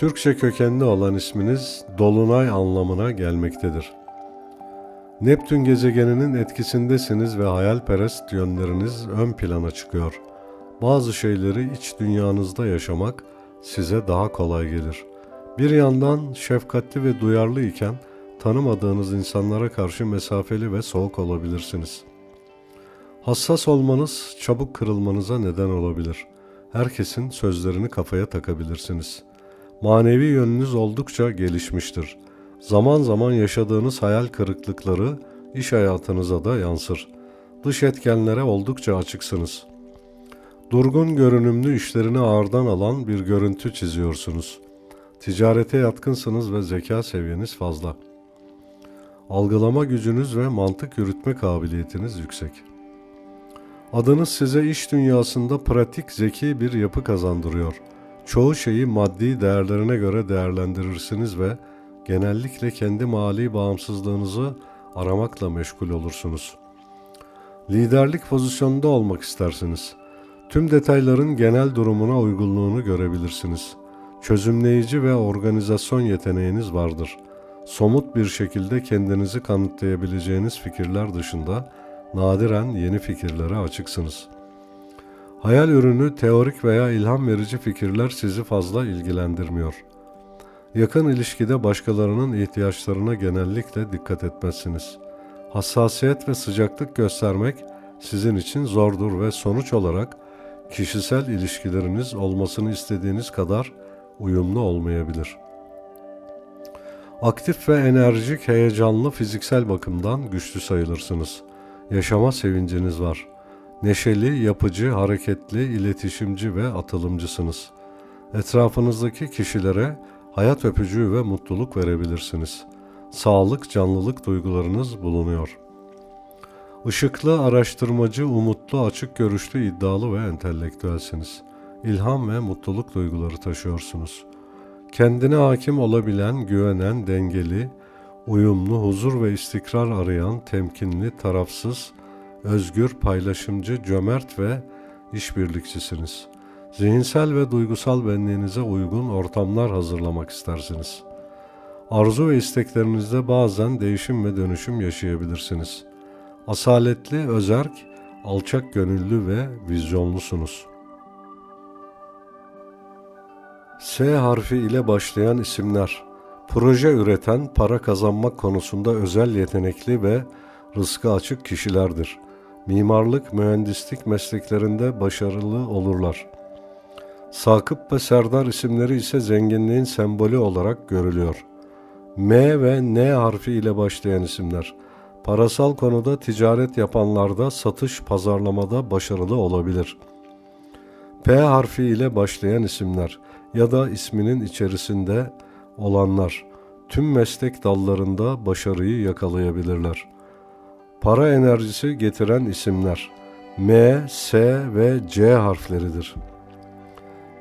Türkçe kökenli olan isminiz Dolunay anlamına gelmektedir. Neptün gezegeninin etkisindesiniz ve hayalperest yönleriniz ön plana çıkıyor. Bazı şeyleri iç dünyanızda yaşamak size daha kolay gelir. Bir yandan şefkatli ve duyarlı iken tanımadığınız insanlara karşı mesafeli ve soğuk olabilirsiniz. Hassas olmanız çabuk kırılmanıza neden olabilir. Herkesin sözlerini kafaya takabilirsiniz. Manevi yönünüz oldukça gelişmiştir. Zaman zaman yaşadığınız hayal kırıklıkları iş hayatınıza da yansır. Dış etkenlere oldukça açıksınız. Durgun görünümlü işlerini ağırdan alan bir görüntü çiziyorsunuz. Ticarete yatkınsınız ve zeka seviyeniz fazla. Algılama gücünüz ve mantık yürütme kabiliyetiniz yüksek. Adınız size iş dünyasında pratik, zeki bir yapı kazandırıyor. Çoğu şeyi maddi değerlerine göre değerlendirirsiniz ve genellikle kendi mali bağımsızlığınızı aramakla meşgul olursunuz. Liderlik pozisyonunda olmak istersiniz. Tüm detayların genel durumuna uygunluğunu görebilirsiniz. Çözümleyici ve organizasyon yeteneğiniz vardır. Somut bir şekilde kendinizi kanıtlayabileceğiniz fikirler dışında nadiren yeni fikirlere açıksınız. Hayal ürünü, teorik veya ilham verici fikirler sizi fazla ilgilendirmiyor. Yakın ilişkide başkalarının ihtiyaçlarına genellikle dikkat etmezsiniz. Hassasiyet ve sıcaklık göstermek sizin için zordur ve sonuç olarak kişisel ilişkileriniz olmasını istediğiniz kadar uyumlu olmayabilir. Aktif ve enerjik, heyecanlı fiziksel bakımdan güçlü sayılırsınız. Yaşama sevinciniz var. Neşeli, yapıcı, hareketli, iletişimci ve atılımcısınız. Etrafınızdaki kişilere hayat öpücüğü ve mutluluk verebilirsiniz. Sağlık, canlılık duygularınız bulunuyor. Işıklı, araştırmacı, umutlu, açık görüşlü, iddialı ve entelektüelsiniz. İlham ve mutluluk duyguları taşıyorsunuz. Kendine hakim olabilen, güvenen, dengeli, uyumlu, huzur ve istikrar arayan, temkinli, tarafsız, özgür, paylaşımcı, cömert ve işbirlikçisiniz. Zihinsel ve duygusal benliğinize uygun ortamlar hazırlamak istersiniz. Arzu ve isteklerinizde bazen değişim ve dönüşüm yaşayabilirsiniz. Asaletli, özerk, alçak gönüllü ve vizyonlusunuz. S harfi ile başlayan isimler proje üreten, para kazanmak konusunda özel yetenekli ve rızkı açık kişilerdir. Mimarlık, mühendislik mesleklerinde başarılı olurlar. Sakıp ve Serdar isimleri ise zenginliğin sembolü olarak görülüyor. M ve N harfi ile başlayan isimler. Parasal konuda ticaret yapanlarda satış pazarlamada başarılı olabilir. P harfi ile başlayan isimler ya da isminin içerisinde olanlar tüm meslek dallarında başarıyı yakalayabilirler. Para enerjisi getiren isimler M, S ve C harfleridir.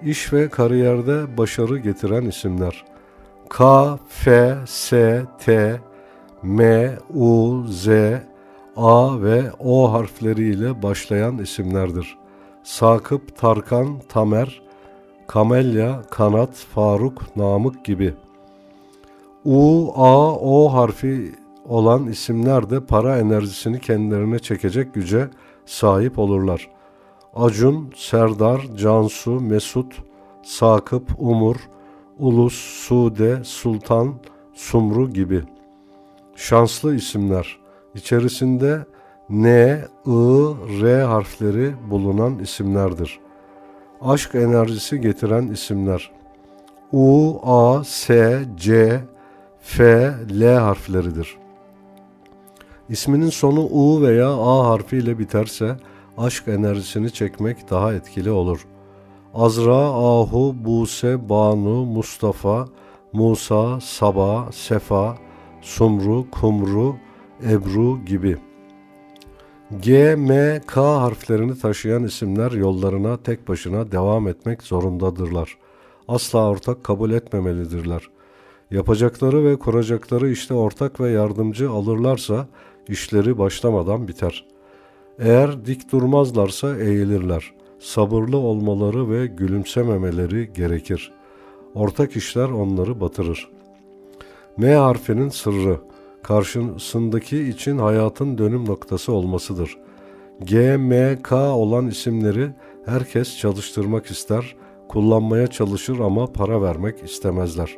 İş ve kariyerde başarı getiren isimler K, F, S, T, M, U, Z, A ve O harfleriyle başlayan isimlerdir. Sakıp, Tarkan, Tamer, Kamelya, Kanat, Faruk, Namık gibi. U, A, O harfi olan isimler de para enerjisini kendilerine çekecek güce sahip olurlar. Acun, Serdar, Cansu, Mesut, Sakıp, Umur, Ulus, Sude, Sultan, Sumru gibi. Şanslı isimler. İçerisinde N, I, R harfleri bulunan isimlerdir. Aşk enerjisi getiren isimler. U, A, S, C, F, L harfleridir. İsminin sonu U veya A harfiyle biterse aşk enerjisini çekmek daha etkili olur. Azra, Ahu, Buse, Banu, Mustafa, Musa, Saba, Sefa, Sumru, Kumru, Ebru gibi. G, M, K harflerini taşıyan isimler yollarına tek başına devam etmek zorundadırlar. Asla ortak kabul etmemelidirler. Yapacakları ve kuracakları işte ortak ve yardımcı alırlarsa işleri başlamadan biter. Eğer dik durmazlarsa eğilirler. Sabırlı olmaları ve gülümsememeleri gerekir. Ortak işler onları batırır. M harfinin sırrı karşısındaki için hayatın dönüm noktası olmasıdır. G, M, K olan isimleri herkes çalıştırmak ister, kullanmaya çalışır ama para vermek istemezler.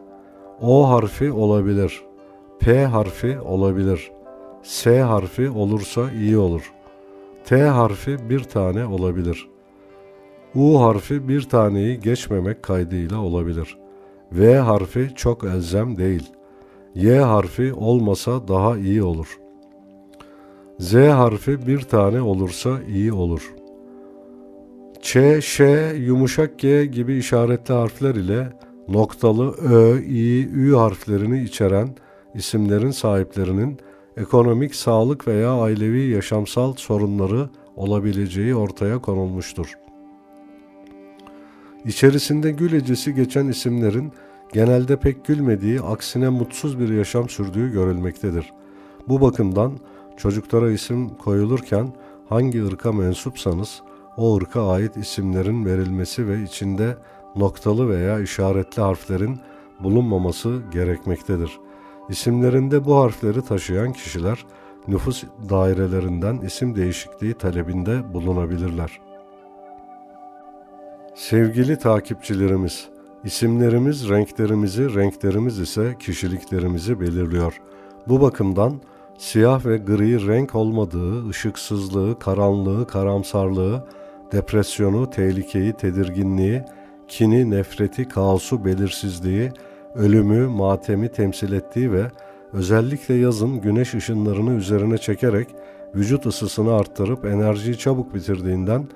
O harfi olabilir. P harfi olabilir. S harfi olursa iyi olur. T harfi bir tane olabilir. U harfi bir taneyi geçmemek kaydıyla olabilir. V harfi çok elzem değil. Y harfi olmasa daha iyi olur. Z harfi bir tane olursa iyi olur. Ç, Ş, yumuşak G gibi işaretli harfler ile noktalı Ö, İ, Ü harflerini içeren isimlerin sahiplerinin ekonomik, sağlık veya ailevi yaşamsal sorunları olabileceği ortaya konulmuştur. İçerisinde gül ecesi geçen isimlerin genelde pek gülmediği, aksine mutsuz bir yaşam sürdüğü görülmektedir. Bu bakımdan çocuklara isim koyulurken hangi ırka mensupsanız o ırka ait isimlerin verilmesi ve içinde noktalı veya işaretli harflerin bulunmaması gerekmektedir. İsimlerinde bu harfleri taşıyan kişiler nüfus dairelerinden isim değişikliği talebinde bulunabilirler. Sevgili takipçilerimiz, isimlerimiz renklerimizi, renklerimiz ise kişiliklerimizi belirliyor. Bu bakımdan siyah ve gri renk olmadığı, ışıksızlığı, karanlığı, karamsarlığı, depresyonu, tehlikeyi, tedirginliği, kini, nefreti, kaosu, belirsizliği, ölümü, matemi temsil ettiği ve özellikle yazın güneş ışınlarını üzerine çekerek vücut ısısını arttırıp enerjiyi çabuk bitirdiğinden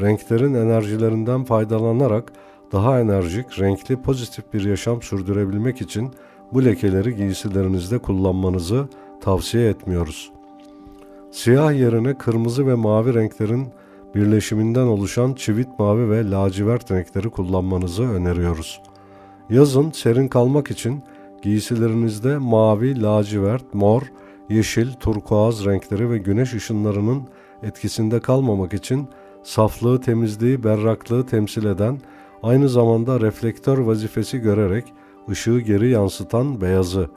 renklerin enerjilerinden faydalanarak daha enerjik, renkli, pozitif bir yaşam sürdürebilmek için bu lekeleri giysilerinizde kullanmanızı tavsiye etmiyoruz. Siyah yerine kırmızı ve mavi renklerin birleşiminden oluşan çivit mavi ve lacivert renkleri kullanmanızı öneriyoruz. Yazın serin kalmak için giysilerinizde mavi, lacivert, mor, yeşil, turkuaz renkleri ve güneş ışınlarının etkisinde kalmamak için saflığı, temizliği, berraklığı temsil eden, aynı zamanda reflektör vazifesi görerek ışığı geri yansıtan beyazı,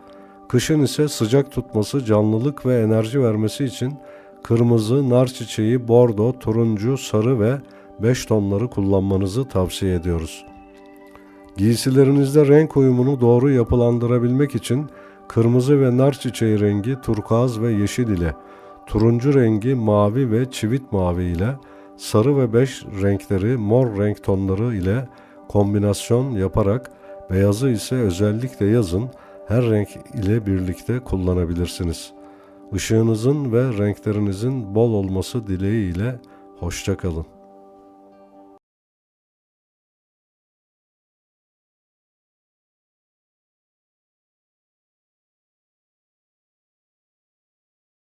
Kışın ise sıcak tutması, canlılık ve enerji vermesi için kırmızı, nar çiçeği, bordo, turuncu, sarı ve 5 tonları kullanmanızı tavsiye ediyoruz. Giysilerinizde renk uyumunu doğru yapılandırabilmek için kırmızı ve nar çiçeği rengi turkuaz ve yeşil ile, turuncu rengi mavi ve çivit mavi ile, sarı ve beş renkleri mor renk tonları ile kombinasyon yaparak beyazı ise özellikle yazın her renk ile birlikte kullanabilirsiniz. Işığınızın ve renklerinizin bol olması dileğiyle hoşçakalın.